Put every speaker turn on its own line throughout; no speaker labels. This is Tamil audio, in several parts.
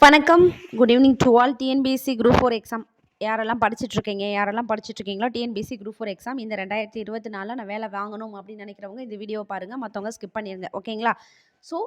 வணக்கம். Good evening to all TNPSC group four exam யாரெல்லாம் படிச்சுட்ருக்கீங்க யாரெல்லாம் படிச்சுட்ருக்கீங்களோ டிஎன்பிஎஸ்சி குரூப் ஃபோர் எக்ஸாம் இந்த ரெண்டாயிரத்தி இருபத்தி நாலில் நான் வேலை வாங்கணும் அப்படின்னு நினைக்கிறவங்க இந்த வீடியோ பாருங்கள் மற்றவங்க ஸ்கிப் பண்ணிடுங்க ஓகேங்களா? ஸோ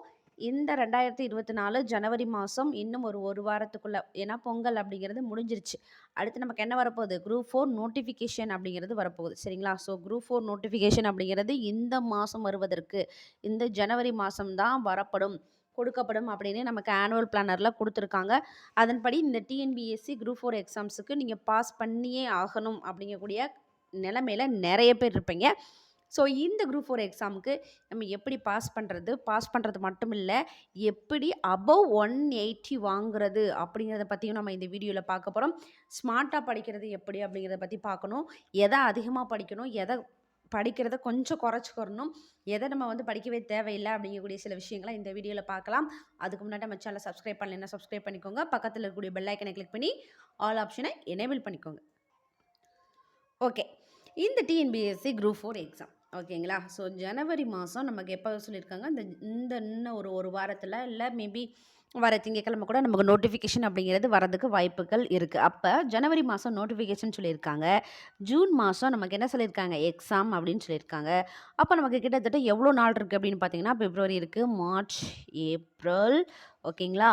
இந்த ரெண்டாயிரத்தி இருபத்தி நாலு ஜனவரி மாதம் இன்னும் ஒரு ஒரு வாரத்துக்குள்ளே ஏன்னா பொங்கல் அப்படிங்கிறது முடிஞ்சிருச்சு. அடுத்து நமக்கு என்ன வரப்போகுது? குரூப் ஃபோர் நோட்டிஃபிகேஷன் அப்படிங்கிறது வரப்போகுது. சரிங்களா? ஸோ குரூப் ஃபோர் நோட்டிஃபிகேஷன் அப்படிங்கிறது இந்த மாதம் வருவதற்கு இந்த ஜனவரி மாதம் தான் வரப்படும். கொடுக்கப்படும் அப்படின்னு நமக்கு ஆனுவல் பிளானரில் கொடுத்துருக்காங்க. அதன்படி இந்த டிஎன்பிஎஸ்சி குரூப் ஃபோர் எக்ஸாம்ஸுக்கு நீங்கள் பாஸ் பண்ணியே ஆகணும் அப்படிங்கக்கூடிய நிலமையில நிறைய பேர் இருப்பீங்க. ஸோ இந்த குரூப் ஃபோர் எக்ஸாமுக்கு நம்ம எப்படி பாஸ் பண்ணுறது பாஸ் பண்ணுறது மட்டும் இல்லை எப்படி அபவ் ஒன் எயிட்டி வாங்குறது அப்படிங்கிறத பற்றியும் நம்ம இந்த வீடியோவில் பார்க்க போகிறோம் ஸ்மார்ட்டாக படிக்கிறது எப்படி அப்படிங்கிறத பற்றி பார்க்கணும். எதை அதிகமாக படிக்கணும்? எதை படிக்கிறத கொஞ்சம் குறைச்சிக்கிறணும். எதை நம்ம வந்து படிக்கவே தேவையில்லை அப்படிங்கக்கூடிய சில விஷயங்களை இந்த வீடியோவில் பார்க்கலாம். அதுக்கு முன்னாடி நம்ம சேனலை சப்ஸ்கிரைப் பண்ணலைன்னா சப்ஸ்கிரைப் பண்ணிக்கோங்க. பக்கத்தில் இருக்கக்கூடிய பெல் ஐக்கனை கிளிக் பண்ணி ஆல் ஆப்ஷனை எனேபிள் பண்ணிக்கோங்க. ஓகே இந்த டிஎன்பிஎஸ்சி குரூப் ஃபோர் எக்ஸாம் ஓகேங்களா ஸோ ஜனவரி மாதம் நமக்கு எப்போ சொல்லியிருக்காங்க? இந்த இந்த இன்னும் ஒரு ஒரு வாரத்தில் இல்லை மேபி வர திங்கக்கிழமை கூட நமக்கு நோட்டிஃபிகேஷன் அப்படிங்கிறது வரதுக்கு வாய்ப்புகள் இருக்குது அப்போ ஜனவரி மாதம் நோட்டிஃபிகேஷன் சொல்லியிருக்காங்க. ஜூன் மாதம் நமக்கு என்ன சொல்லியிருக்காங்க? எக்ஸாம் அப்படின்னு சொல்லியிருக்காங்க. அப்போ நமக்கு கிட்டத்தட்ட எவ்வளோ நாள் இருக்குது அப்படின்னு பார்த்தீங்கன்னா பிப்ரவரி இருக்குது மார்ச் ஏப்ரல் ஓகேங்களா?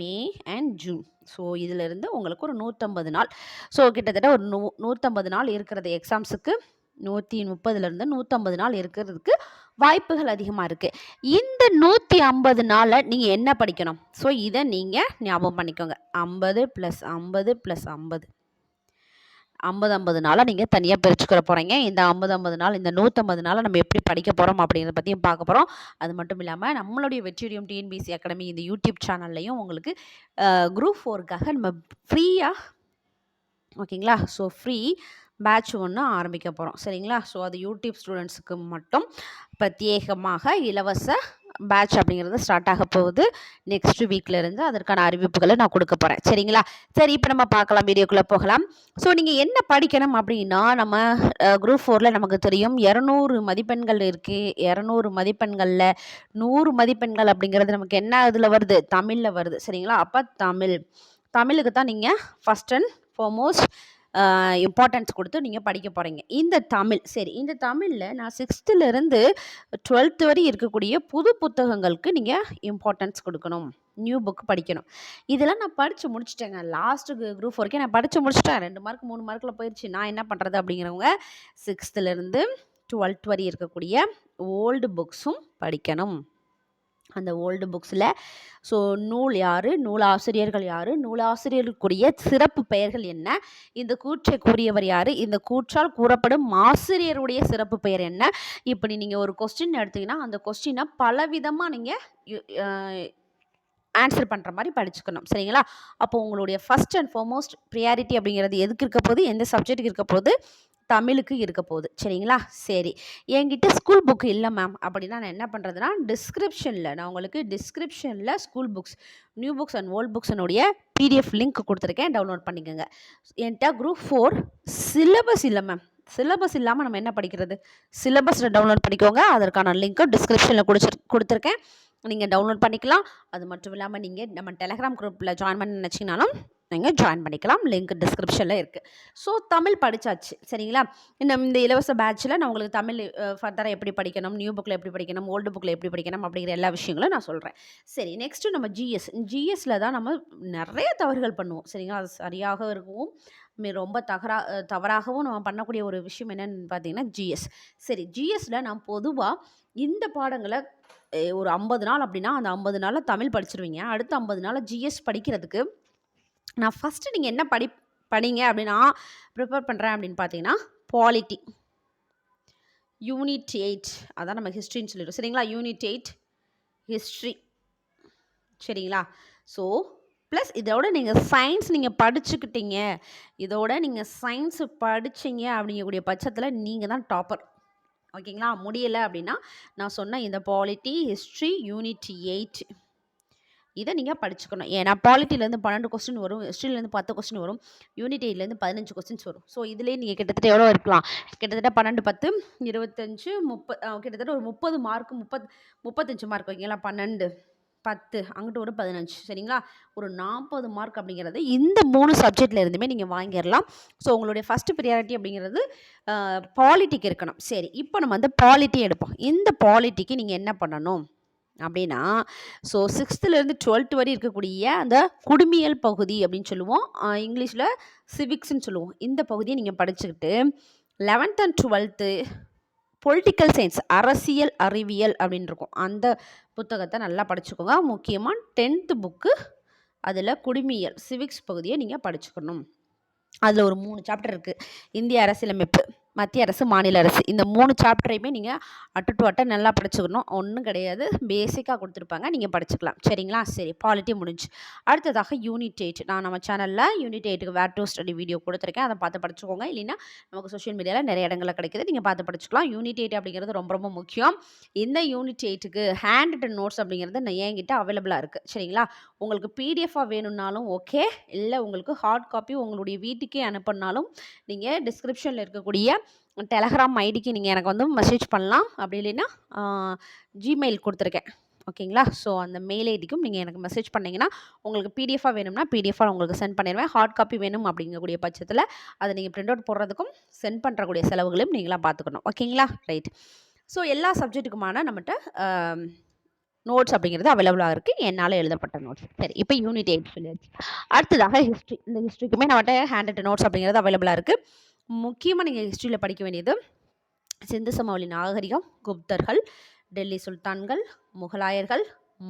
May and June. ஸோ இதிலிருந்து உங்களுக்கு ஒரு நூற்றம்பது நாள். ஸோ கிட்டத்தட்ட ஒரு நூ நூற்றம்பது நாள் இருக்கிறது எக்ஸாம்ஸுக்கு நூற்றி முப்பதுலேருந்து நூற்றம்பது நாள் இருக்கிறதுக்கு வாய்ப்புகள் அதிகமாக இருக்குது இந்த நூற்றி ஐம்பது நாளில் நீங்கள் என்ன படிக்கணும்? ஸோ இதை நீங்கள் ஞாபகம் பண்ணிக்கோங்க. ஐம்பது ப்ளஸ் ஐம்பது ப்ளஸ் ஐம்பது. ஐம்பது ஐம்பது நாளாக நீங்கள் தனியாக பிரிச்சுக்கிற போகிறீங்க இந்த ஐம்பது ஐம்பது நாள் இந்த நூற்றம்பது நாளை நம்ம எப்படி படிக்க போகிறோம் அப்படிங்கிறத பற்றியும் பார்க்க போகிறோம் அது மட்டும் இல்லாமல் நம்மளுடைய வெற்றிடியம் டிஎன்பிசி அகாடமி இந்த யூடியூப் சேனல்லையும் உங்களுக்கு குரூப் ஃபோருக்காக நம்ம ஃப்ரீயாக ஓகேங்களா ஸோ ஃப்ரீ பேட்ச் ஒன்று ஆரம்பிக்க போகிறோம் சரிங்களா? ஸோ அது யூடியூப் ஸ்டூடெண்ட்ஸுக்கு மட்டும் பிரத்யேகமாக இலவச பேட்ச் அப்படிங்கிறது ஸ்டார்ட் ஆக போகுது. நெக்ஸ்ட் வீக்லேருந்து அதற்கான அறிவிப்புகளை நான் கொடுக்க போகிறேன் சரிங்களா? சரி இப்போ நம்ம பார்க்கலாம் வீடியோக்குள்ளே போகலாம். ஸோ நீங்கள் என்ன படிக்கணும் அப்படின்னா நம்ம குரூப் ஃபோரில் நமக்கு தெரியும் இரநூறு மதிப்பெண்கள் இருக்குது இரநூறு மதிப்பெண்களில் நூறு மதிப்பெண்கள் அப்படிங்கிறது நமக்கு என்ன இதில் வருது? தமிழில் வருது. சரிங்களா? அப்போ தமிழ். தமிழுக்கு தான் நீங்கள் ஃபஸ்ட் அண்ட் ஃபார்மோஸ்ட் இம்பார்ட்டன்ஸ் கொடுத்து நீங்கள் படிக்க போகிறீங்க இந்த தமிழ் சரி இந்த தமிழில் நான் சிக்ஸ்த்துலேருந்து டுவெல்த்து வரை இருக்கக்கூடிய புது புத்தகங்களுக்கு நீங்கள் இம்பார்ட்டன்ஸ் கொடுக்கணும். நியூ புக் படிக்கணும். இதெல்லாம் நான் படித்து முடிச்சிட்டேங்க. லாஸ்ட்டு குரூப் வரைக்கும் நான் படித்து முடிச்சிட்டேன். ரெண்டு மார்க் மூணு மார்க்கில் போயிடுச்சு நான் என்ன பண்ணுறது அப்படிங்கிறவங்க சிக்ஸ்த்துலேருந்து டுவெல்த் வரை இருக்கக்கூடிய ஓல்டு புக்ஸும் படிக்கணும். அந்த ஓல்டு புக்ஸில் ஸோ நூல் யார்? நூலாசிரியர்கள் யார்? நூலாசிரியர்களுக்குரிய சிறப்பு பெயர்கள் என்ன? இந்த கூற்றை கூறியவர் யார்? இந்த கூற்றால் கூறப்படும் ஆசிரியருடைய சிறப்பு பெயர் என்ன? இப்படி நீங்கள் ஒரு கொஸ்டின் எடுத்தீங்கன்னா அந்த கொஸ்டினை பலவிதமாக நீங்கள் ஆன்சர் பண்ணுற மாதிரி படிச்சுக்கணும். சரிங்களா? அப்போ உங்களுடைய ஃபஸ்ட் அண்ட் ஃபார்மோஸ்ட் ப்ரியாரிட்டி அப்படிங்கிறது எதுக்கு இருக்க போது எந்த சப்ஜெக்ட்டுக்கு இருக்க போது தமிழுக்கு இருக்க போகுது. சரிங்களா? சரி. என்கிட்ட ஸ்கூல் புக் இல்லை மேம் அப்படின்னா நான் என்ன பண்ணுறதுனா டிஸ்கிரிப்ஷனில் நான் உங்களுக்கு டிஸ்கிரிப்ஷனில் school books new books and volt புக்ஸனுடைய பிடிஎஃப் லிங்க் கொடுத்துருக்கேன். டவுன்லோட் பண்ணிக்கோங்க. என்கிட்ட குரூப் ஃபோர் சிலபஸ் இல்லை மேம் சிலபஸ் இல்லாமல் நம்ம என்ன படிக்கிறது? சிலபஸில் டவுன்லோட் பண்ணிக்கோங்க. அதற்கான லிங்க்கும் டிஸ்கிரிப்ஷனில் கொடுத்து கொடுத்துருக்கேன். நீங்கள் டவுன்லோட் பண்ணிக்கலாம். அது மட்டும் இல்லாமல் நீங்கள் நம்ம டெலகிராம் குரூப்பில் ஜாயின் பண்ண நினச்சிங்கனாலும் நீங்கள் ஜாயின் பண்ணிக்கலாம். லிங்க் டிஸ்கிரிப்ஷனில் இருக்குது ஸோ தமிழ் படித்தாச்சு சரிங்களா? இந்த இந்த இலவச பேட்சில் நான் உங்களுக்கு தமிழ் ஃபர்தராக எப்படி படிக்கணும் நியூ புக்கில் எப்படி படிக்கணும் ஓல்டு புக்கில் எப்படி படிக்கணும் அப்படிங்கிற எல்லா விஷயங்களும் நான் சொல்கிறேன் சரி நெக்ஸ்ட்டு நம்ம ஜிஎஸ் ஜிஎஸ்சில் தான் நம்ம நிறைய தவறுகள் பண்ணுவோம். சரிங்களா? அது சரியாக இருக்கவும் ரொம்ப தகரா தவறாகவும் நம்ம பண்ணக்கூடிய ஒரு விஷயம் என்னென்னு பார்த்தீங்கன்னா ஜிஎஸ் சரி ஜிஎஸ்சில் நான் பொதுவாக இந்த பாடங்களை ஒரு ஐம்பது நாள் அப்படின்னா அந்த ஐம்பது நாளில் தமிழ் படிச்சிருவீங்க. அடுத்த ஐம்பது நாளில் ஜிஎஸ் படிக்கிறதுக்கு நான் ஃபஸ்ட்டு நீங்கள் என்ன படி படிங்க அப்படின்னா ப்ரிப்பேர் பண்ணுறேன் அப்படின்னு பார்த்தீங்கன்னா பாலிட்டி யூனிட் எயிட் அதான் நம்ம ஹிஸ்ட்ரின்னு சொல்லிடுவோம் சரிங்களா? யூனிட் எயிட் ஹிஸ்ட்ரி சரிங்களா? ஸோ ப்ளஸ் இதோட நீங்கள் சயின்ஸ் நீங்கள் படிச்சுக்கிட்டீங்க. இதோட நீங்கள் சயின்ஸு படிச்சிங்க அப்படிங்கக்கூடிய பட்சத்தில் நீங்கள் தான் டாப்பர் ஓகேங்களா முடியலை அப்படின்னா நான் சொன்ன இந்த பாலிட்டி ஹிஸ்ட்ரி யூனிட் எயிட் இதை நீங்கள் படிச்சுக்கணும். ஏன்னா பாலிட்டிலேருந்து பன்னெண்டு கொஸ்டின் வரும் ஹிஸ்ட்ரிலேருந்து பத்து கொஸ்டின் வரும் யூனிட் எயிட்லேருந்து பதினஞ்சு கொஸ்டின்ஸ் வரும். ஸோ இதுலேயே நீங்கள் கிட்டத்தட்ட எவ்வளோ இருக்கலாம்? கிட்டத்தட்ட பன்னெண்டு பத்து இருபத்தஞ்சு முப்ப கிட்டத்தட்ட ஒரு முப்பது மார்க் முப்பத் முப்பத்தஞ்சு மார்க் ஓகேங்களா பன்னெண்டு பத்து அங்கிட்டு ஒரு பதினஞ்சு. சரிங்களா? ஒரு நாற்பது மார்க் அப்படிங்கிறது இந்த மூணு சப்ஜெக்டில் இருந்துமே நீங்கள் வாங்கிடலாம். ஸோ உங்களுடைய ஃபஸ்ட்டு ப்ரியாரிட்டி அப்படிங்கிறது பாலிட்டிக்கு இருக்கணும். சரி இப்போ நம்ம வந்து பாலிட்டி எடுப்போம். இந்த பாலிட்டிக்கு நீங்கள் என்ன பண்ணணும்? அப்படின்னா ஸோ சிக்ஸ்த்துலேருந்து டுவெல்த் வரை இருக்கக்கூடிய அந்த குடிமியல் பகுதி அப்படின்னு சொல்லுவோம். இங்கிலீஷில் சிவிக்ஸ்ன்னு சொல்லுவோம். இந்த பகுதியை நீங்கள் படிச்சுக்கிட்டு eleventh and twelfth political science அரசியல் அறிவியல் அப்படின்னு இருக்கும். அந்த புத்தகத்தை நல்லா படிச்சுக்கோங்க. முக்கியமாக டென்த்து புக்கு அதில் குடிமியல் சிவிக்ஸ் பகுதியை நீங்கள் படிச்சுக்கணும். அதில் ஒரு மூணு சாப்டர் இருக்குது இந்திய அரசியலமைப்பு. மத்திய அரசு மாநில அரசு. இந்த மூணு சாப்டரையுமே நீங்கள் அட்டு டு அட்டை நல்லா படிச்சுக்கணும். ஒன்றும் கிடையாது. பேசிக்காக கொடுத்துருப்பாங்க. நீங்கள் படிச்சுக்கலாம். சரிங்களா? சரி. பாலிட்டி முடிஞ்சு. அடுத்ததாக யூனிட் எயிட் நான் நம்ம சேனலில் யூனிட் எயிட்டுக்கு வேர் டு ஸ்டடி வீடியோ கொடுத்துருக்கேன். அதை பார்த்து படிச்சுக்கோங்க. இல்லைன்னா நமக்கு சோஷியல் மீடியாவில் நிறைய இடங்களில் கிடைக்குது. நீங்கள் பார்த்து படிச்சுக்கலாம். யூனிட் எயிட் அப்படிங்கிறது ரொம்ப ரொம்ப முக்கியம். இந்த யூனிட் எயிட்டுக்கு ஹேண்ட் ரிட்டன் நோட்ஸ் அப்படிங்கிறது நான் என்கிட்ட அவைலபிளாக இருக்குது சரிங்களா? உங்களுக்கு பிடிஎஃபாக வேணும்னாலும் ஓகே இல்லை உங்களுக்கு ஹார்ட் காப்பி உங்களுடைய வீட்டுக்கே அனுப்பினாலும் நீங்கள் டிஸ்கிரிப்ஷனில் இருக்கக்கூடிய டெலகிராம் ஐடிக்கு நீங்கள் எனக்கு வந்து மெசேஜ் பண்ணலாம். அப்படி இல்லைன்னா ஜிமெயில் கொடுத்துருக்கேன். ஓகேங்களா? ஸோ அந்த மெயில் ஐடிக்கும் நீங்கள் எனக்கு மெசேஜ் பண்ணிங்கன்னா உங்களுக்கு பிடிஎஃபாக வேணும்னா பிடிஎஃபாக உங்களுக்கு சென்ட் பண்ணிடுவேன். ஹார்ட் காப்பி வேணும் அப்படிங்கக்கூடிய பட்சத்தில் அதை நீங்கள் பிரிண்ட் அவுட் போடுறதுக்கும் சென்ட் பண்ணுறக்கூடிய செலவுகளையும் நீங்களாக பார்த்துக்கணும். ஓகேங்களா? ரைட் ஸோ எல்லா சப்ஜெக்ட்டுக்குமான நம்மகிட்ட நோட்ஸ் அப்படிங்கிறது அவைலபிளாக இருக்குது என்னால் எழுதப்பட்ட நோட்ஸ் சரி இப்போ யூனிட் எயிட் சொல்லியாச்சு. அடுத்ததாக ஹிஸ்ட்ரி இந்த ஹிஸ்ட்ரிக்குமே நம்மகிட்ட ஹேண்ட் ரிட்டன் நோட்ஸ் அப்படிங்கிறது அவைலபிளாக இருக்குது முக்கியமாக நீங்கள் ஹிஸ்ட்ரியில் படிக்க வேண்டியது சிந்து சமவெளி நாகரிகம் குப்தர்கள் டெல்லி சுல்தான்கள் முகலாயர்கள்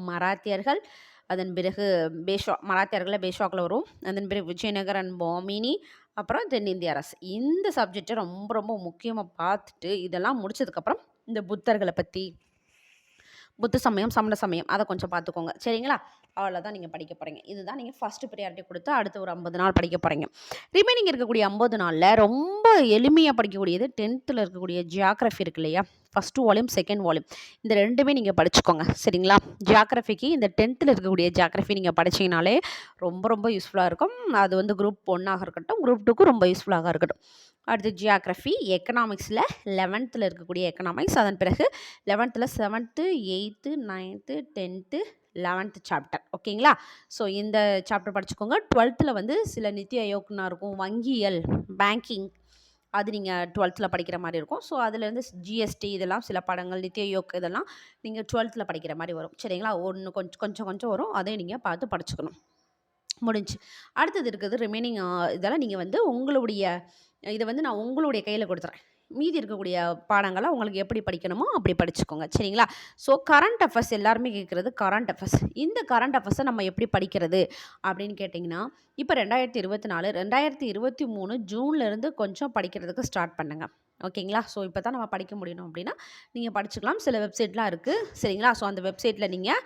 மராத்தியர்கள் அதன் பிறகு பேஷ்வா மராத்தியர்களில் பேஷ்வாக்கில் வரும். அதன் பிறகு விஜயநகர் அண்ட் பாமினி அப்புறம் தென்னிந்திய அரசு. இந்த சப்ஜெக்டை ரொம்ப ரொம்ப முக்கியமாக பார்த்துட்டு இதெல்லாம் முடிச்சதுக்கப்புறம் இந்த புத்தர்களை பற்றி புத்த சமயம் சமண சமயம். அதை கொஞ்சம் பார்த்துக்கோங்க. சரிங்களா? அவ்வளோதான் நீங்கள் படிக்க போகிறீங்க இதுதான் நீங்கள் ஃபஸ்ட்டு ப்ரியாரிட்டி கொடுத்து அடுத்து ஒரு ஐம்பது நாள் படிக்க போகிறீங்க ரிமைனிங் இருக்கக்கூடிய ஐம்பது நாளில் ரொம்ப எளிமையாக படிக்கக்கூடியது டென்த்தில் இருக்கக்கூடிய ஜியாகிரஃபி இருக்கு இல்லையா? ஃபஸ்ட்டு வால்யூம் செகண்ட் வால்யூம் இந்த ரெண்டுமே நீங்கள் படிச்சுக்கோங்க. சரிங்களா? ஜியாகிரஃபிக்கு இந்த டென்த்தில் இருக்கக்கூடிய ஜியாகிரஃபி நீங்கள் படிச்சிங்கனாலே ரொம்ப ரொம்ப யூஸ்ஃபுல்லாக இருக்கும். அது வந்து குரூப் ஒன்னாக இருக்கட்டும் குரூப் டூக்கும் ரொம்ப யூஸ்ஃபுல்லாக இருக்கட்டும். அடுத்து ஜியாகிரஃபி எக்கனாமிக்ஸில் லெவன்த்தில் இருக்கக்கூடிய எக்கனாமிக்ஸ் அதன் பிறகு லெவன்த்தில் seventh eighth ninth tenth eleventh chapter ஓகேங்களா? ஸோ இந்த சாப்டர் படிச்சுக்கோங்க. டுவெல்த்தில் வந்து சில நித்தி ஆயோக்னா இருக்கும். வங்கியல் பேங்கிங் அது நீங்கள் டுவெல்த்தில் படிக்கிற மாதிரி இருக்கும். ஸோ அதுலேருந்து ஜிஎஸ்டி இதெல்லாம் சில படங்கள் நித்தி இதெல்லாம் நீங்கள் டுவெல்த்தில் படிக்கிற மாதிரி வரும். சரிங்களா? ஒன்று கொஞ்சம் கொஞ்சம் கொஞ்சம் வரும். அதை நீங்கள் பார்த்து படிச்சுக்கணும். முடிஞ்சு. அடுத்தது இருக்கிறது ரிமைனிங் இதெல்லாம் நீங்கள் வந்து உங்களுடைய இதை வந்து நான் உங்களுடைய கையில் கொடுத்துறேன். மீதி இருக்கக்கூடிய பாடங்களை உங்களுக்கு எப்படி படிக்கணுமோ அப்படி படிச்சுக்கோங்க. சரிங்களா? ஸோ கரண்ட் அஃபேர்ஸ் எல்லாருமே கேட்குறது கரண்ட் அஃபேர்ஸ் இந்த கரண்ட் அஃபேர்ஸை நம்ம எப்படி படிக்கிறது அப்படின்னு கேட்டிங்கன்னா இப்போ ரெண்டாயிரத்தி இருபத்தி நாலு ரெண்டாயிரத்தி இருபத்தி மூணு ஜூன்லேருந்து கொஞ்சம் படிக்கிறதுக்கு ஸ்டார்ட் பண்ணுங்கள் ஓகேங்களா? ஸோ இப்போ தான் நம்ம படிக்க முடியணும் அப்படின்னா நீங்கள் படிச்சுக்கலாம். சில வெப்சைட்லாம் இருக்குது சரிங்களா? ஸோ அந்த வெப்சைட்டில் நீங்கள்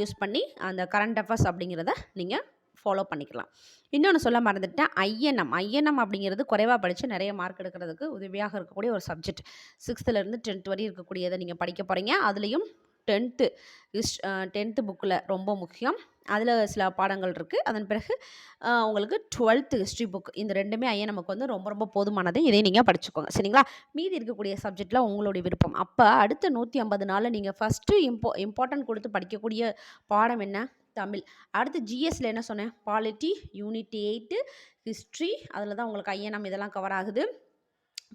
யூஸ் பண்ணி அந்த கரண்ட் அஃபேர்ஸ் அப்படிங்கிறத நீங்கள் ஃபாலோ பண்ணிக்கலாம். இன்னொன்று சொல்ல மறந்துட்டேன். ஐஎன்எம். ஐஎன்எம் அப்படிங்கிறது குறைவாக படித்து நிறைய மார்க் எடுக்கிறதுக்கு உதவியாக இருக்கக்கூடிய ஒரு சப்ஜெக்ட் சிக்ஸ்த்துலேருந்து டென்த் வரையும் இருக்கக்கூடியதை நீங்கள் படிக்க போகிறீங்க அதுலேயும் டென்த்து ஹிஸ் டென்த்து புக்கில் ரொம்ப முக்கியம். அதில் சில பாடங்கள் இருக்குது அதன் பிறகு உங்களுக்கு டுவெல்த்து ஹிஸ்ட்ரி புக் இந்த ரெண்டுமே ஐயா நமக்கு வந்து ரொம்ப ரொம்ப போதுமானது. இதை நீங்கள் படிச்சுக்கோங்க. சரிங்களா? மீதி இருக்கக்கூடிய சப்ஜெக்டில் உங்களுடைய விருப்பம். அப்போ அடுத்த நூற்றி ஐம்பது நாளில் நீங்கள் ஃபஸ்ட்டு இம்போ இம்பார்ட்டன்ட் கொடுத்து படிக்கக்கூடிய பாடம் என்ன? தமிழ். அடுத்து ஜிஎஸ்ல என்ன சொன்னேன்? பாலிட்டி யூனிட் எயிட்டு ஹிஸ்ட்ரி அதில் தான் உங்களுக்கு ஐஎன்எம் இதெல்லாம் கவர் ஆகுது.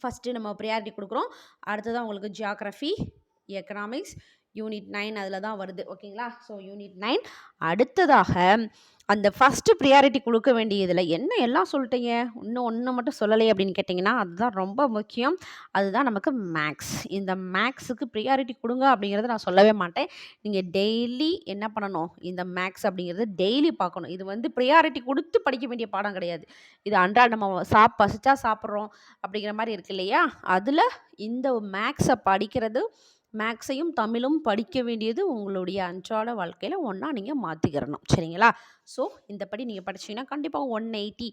ஃபஸ்ட்டு நம்ம ப்ரியாரிட்டி கொடுக்குறோம். அடுத்ததான் உங்களுக்கு ஜியாகிரஃபி எக்கனாமிக்ஸ் யூனிட் நைன் அதில் தான் வருது ஓகேங்களா? ஸோ யூனிட் நைன் அடுத்ததாக அந்த ஃபஸ்ட்டு ப்ரியாரிட்டி கொடுக்க வேண்டியதில் என்ன எல்லாம் சொல்லிட்டீங்க? இன்னும் ஒன்று மட்டும் சொல்லலை அப்படின்னு கேட்டிங்கன்னா அதுதான் ரொம்ப முக்கியம். அதுதான் நமக்கு மேக்ஸ் இந்த மேக்ஸுக்கு ப்ரியாரிட்டி கொடுங்க அப்படிங்கிறத நான் சொல்லவே மாட்டேன். நீங்கள் டெய்லி என்ன பண்ணணும்? இந்த மேக்ஸ் அப்படிங்கிறது டெய்லி பார்க்கணும். இது வந்து ப்ரியாரிட்டி கொடுத்து படிக்க வேண்டிய பாடம் கிடையாது. இது அன்றாட நம்ம சாப் பசிச்சா சாப்பிட்றோம் அப்படிங்கிற மாதிரி இருக்கு இல்லையா? அதில் இந்த மேக்ஸை படிக்கிறது மேக்ஸையும் தமிழும் படிக்க வேண்டியது உங்களுடைய அன்றாட வாழ்க்கையில் ஒன்றா நீங்கள் மாற்றிக்கிறணும் சரிங்களா? ஸோ இந்தப்படி நீங்கள் படிச்சீங்கன்னா கண்டிப்பாக one eighty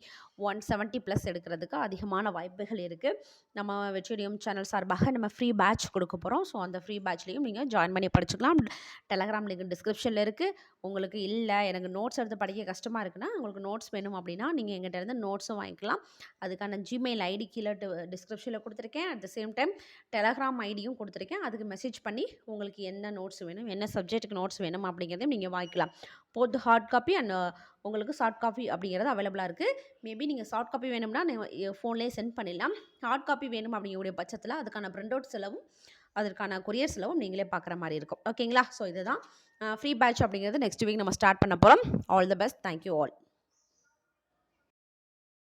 one seventy plus எடுக்கிறதுக்கு அதிகமான வாய்ப்புகள் இருக்குது நம்ம வெற்றிடியம் சேனல் சார்பாக நம்ம ஃப்ரீ பேட்ச் கொடுக்க போகிறோம் ஸோ அந்த ஃப்ரீ பேட்ச்லேயும் நீங்கள் ஜாயின் பண்ணி படிச்சுக்கலாம். டெலகிராம் லிங்க் டிஸ்கிரிப்ஷனில் இருக்குது உங்களுக்கு இல்லை எனக்கு நோட்ஸ் எடுத்து படிக்க கஷ்டமாக இருக்குன்னா உங்களுக்கு நோட்ஸ் வேணும் அப்படின்னா நீங்கள் எங்கிட்ட இருந்து நோட்ஸும் வாங்கிக்கலாம். அதுக்கான ஜிமெயில் ஐடி கீழே டிஸ்கிரிப்ஷனில் கொடுத்துருக்கேன். At the same time Telegram ஐடியும் கொடுத்துருக்கேன். அதுக்கு மெசேஜ் பண்ணி உங்களுக்கு என்ன நோட்ஸ் வேணும் என்ன சப்ஜெக்ட்டுக்கு நோட்ஸ் வேணும் அப்படிங்கிறதையும் நீங்கள் வாங்கிக்கலாம். போத் ஹார்ட் காப்பி அண்ட் உங்களுக்கு சாஃப்ட் காப்பி அப்படிங்கிறது அவைலபிளாக இருக்குது மேபி நீங்கள் சாஃப்ட் காப்பி வேணும்னா நீங்கள் ஃபோன்லேயே சென்ட் பண்ணிடலாம். ஹார்ட் காப்பி வேணும் அப்படிங்கக்கூடிய பட்சத்தில் அதுக்கான பிரிண்ட் அவுட் செலவும் அதற்கான கொரியர் செலவும் நீங்களே பார்க்குற மாதிரி இருக்கும். ஓகேங்களா ஸோ இதுதான் ஃப்ரீ பேட்ச் அப்படிங்கிறது நெக்ஸ்ட் வீக் நம்ம ஸ்டார்ட் பண்ண போகிறோம் all the best thank you all